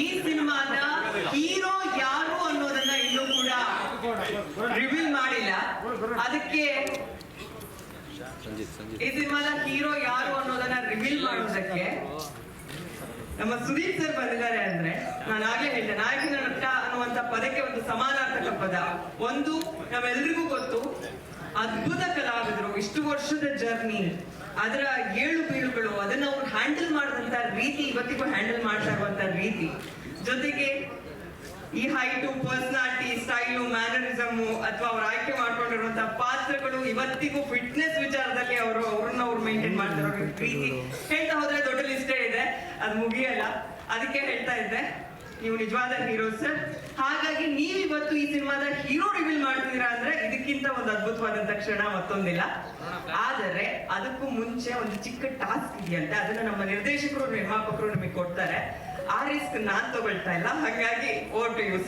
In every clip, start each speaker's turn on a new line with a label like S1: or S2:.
S1: ಈ ಸಿನಿಮಾದ ಹೀರೋ ಯಾರು ಅನ್ನೋದನ್ನ ಇನ್ನೂ ಕೂಡ ರಿವೀಲ್ ಮಾಡಿಲ್ಲ. ಅದಕ್ಕೆ ಈ ಸಿನಿಮಾದ ಹೀರೋ ಯಾರು ಅನ್ನೋದನ್ನ ರಿವೀಲ್ ಮಾಡೋದಕ್ಕೆ ನಮ್ಮ ಸುದೀಪ್ ಸರ್ ಬಂದಿದ್ದಾರೆ ಅಂದ್ರೆ ನಾನು ಆಗ್ಲೇ ಹೇಳಿದೆ ನಾಯಕನ ನಟ ಅನ್ನುವಂತ ಪದಕ್ಕೆ ಒಂದು ಸಮಾನಾರ್ಥಕ ಪದ. ಒಂದು ನಾವೆಲ್ರಿಗೂ ಗೊತ್ತು, ಅದ್ಭುತ ಕಲಾವಿದರು, ಇಷ್ಟು ವರ್ಷದ ಜರ್ನಿ ಅದರ ಏಳು ಬೀಳುಗಳು ಅದನ್ನ ಅವ್ರು ಹ್ಯಾಂಡಲ್ ಮಾಡಿದಂತ ರೀತಿ ಇವತ್ತಿಗೂ ಹ್ಯಾಂಡಲ್ ಮಾಡ್ತಾ ಇರುವಂತ ರೀತಿ. ಜೊತೆಗೆ ಈ ಹೈಟು ಪರ್ಸನಾಲಿಟಿ ಸ್ಟೈಲು ಮ್ಯಾನರಿಸಮ್ ಅಥವಾ ಅವ್ರು ಆಯ್ಕೆ ಮಾಡ್ಕೊಂಡಿರುವಂತಹ ಪಾತ್ರಗಳು ಇವತ್ತಿಗೂ ಫಿಟ್ನೆಸ್ ವಿಚಾರದಲ್ಲಿ ಅವರು ಅವ್ರನ್ನ ಅವ್ರು ಮೇಂಟೈನ್ ಮಾಡ್ತಿರೋ ರೀತಿ. ಹೇಳ್ತಾ ಹೋದ್ರೆ ದೊಡ್ಡ ಲಿಸ್ಟೇ ಇದೆ. ಅದು ಮುಗಿಯಲ್ಲ. ಅದಕ್ಕೆ ಹೇಳ್ತಾ ಇದ್ದೆ ನೀವು ನಿಜವಾದ ಹೀರೋ ಸರ್ ಹಾಗಾಗಿ ನೀವು ಇವತ್ತು ಈ ಸಿನಿಮಾದ ಹೀರೋ ರಿವೀಲ್ ಮಾಡ್ತಿದ್ದೀರಾ ಇದಕ್ಕಿಂತ ಒಂದು ಅದ್ಭುತವಾದಂತ ಕ್ಷಣ ಮತ್ತೊಂದಿಲ್ಲ. ಆದರೆ ಅದಕ್ಕೂ ಮುಂಚೆ ಒಂದು ಚಿಕ್ಕ ಟಾಸ್ಕ್ ಇದೆಯಂತೆ. ಅದನ್ನ ನಮ್ಮ ನಿರ್ದೇಶಕರು, ನಿರ್ಮಾಪಕರು ನಿಮಗೆ ಕೊಡ್ತಾರೆ. ಆ ರಿಸ್ಕ್ ನಾನ್ ತಗೊಳ್ತಾ ಇಲ್ಲ. ಹಾಗಾಗಿ ಓಟ್ ಟು ಯು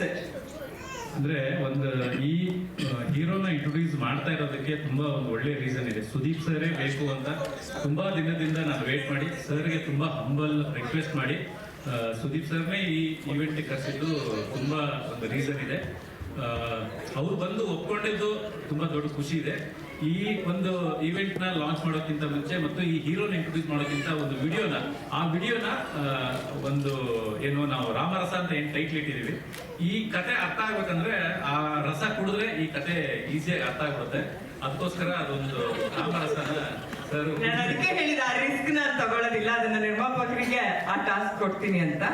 S2: ಅಂದ್ರೆ ಒಂದು, ಈ ಹೀರೋನ ಇಂಟ್ರೊಡ್ಯೂಸ್ ಮಾಡ್ತಾ ಇರೋದಕ್ಕೆ ತುಂಬಾ ಒಂದು ಒಳ್ಳೆ ರೀಸನ್ ಇದೆ. ಸುದೀಪ್ ಸರೇ ಬೇಕು ಅಂತ ತುಂಬಾ ದಿನದಿಂದ ನಾನು ವೇಟ್ ಮಾಡಿ, ಸರ್ಗೆ ತುಂಬಾ ಹಂಬಲ್ ರಿಕ್ವೆಸ್ಟ್ ಮಾಡಿ ಸುದೀಪ್ ಸರ್ನೇ ಈ ಇವೆಂಟ್ಗೆ ಕರೆಸಿದ್ದು ತುಂಬಾ ಒಂದು ರೀಸನ್ ಇದೆ. ಅವ್ರು ಬಂದು ಒಪ್ಕೊಂಡಿದ್ದು ತುಂಬಾ ದೊಡ್ಡ ಖುಷಿ ಇದೆ. ಈ ಒಂದು ಇವೆಂಟ್ನ ಲಾಂಚ್ ಮಾಡೋಕ್ಕಿಂತ ಮುಂಚೆ ಮತ್ತು ಈ ಹೀರೋನ ಇಂಟ್ರೊಡ್ಯೂಸ್ ಮಾಡೋಕ್ಕಿಂತ ಒಂದು ವಿಡಿಯೋನ ಆ ವಿಡಿಯೋನ ಒಂದು ಏನು ನಾವು ರಾಮರಸ ಅಂತ ಏನು ಟೈಟ್ಲ್ ಇಟ್ಟಿದೀವಿ ಈ ಕತೆ ಅರ್ಥ ಆಗ್ಬೇಕಂದ್ರೆ ಆ ರಸ ಕುಡಿದ್ರೆ ಈ ಕತೆ ಈಸಿಯಾಗಿ ಅರ್ಥ ಆಗ್ಬಿಡುತ್ತೆ. ಅದಕ್ಕೋಸ್ಕರ ಅದೊಂದು ರಾಮರಸನ
S1: ನಾನು ಅದಕ್ಕೆ ಹೇಳಿದ ರಿಸ್ಕ್ ನಾನು ತಗೊಳ್ಳೋದಿಲ್ಲ, ಅದನ್ನ ನಿರ್ಮಾಪಕರಿಗೆ ಆ ಟಾಸ್ಕ್ ಕೊಡ್ತೀನಿ ಅಂತ.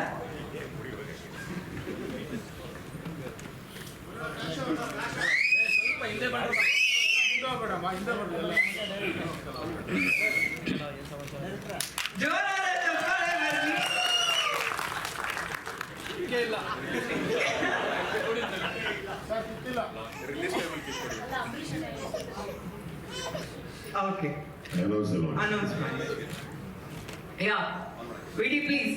S1: ಹಿಂದೆ ಇಲ್ಲ ಓಕೆ ಅನೌನ್ಸ್ಮೆಂಟ್ ಯಾ ವಿಡಿ ಪ್ಲೀಸ್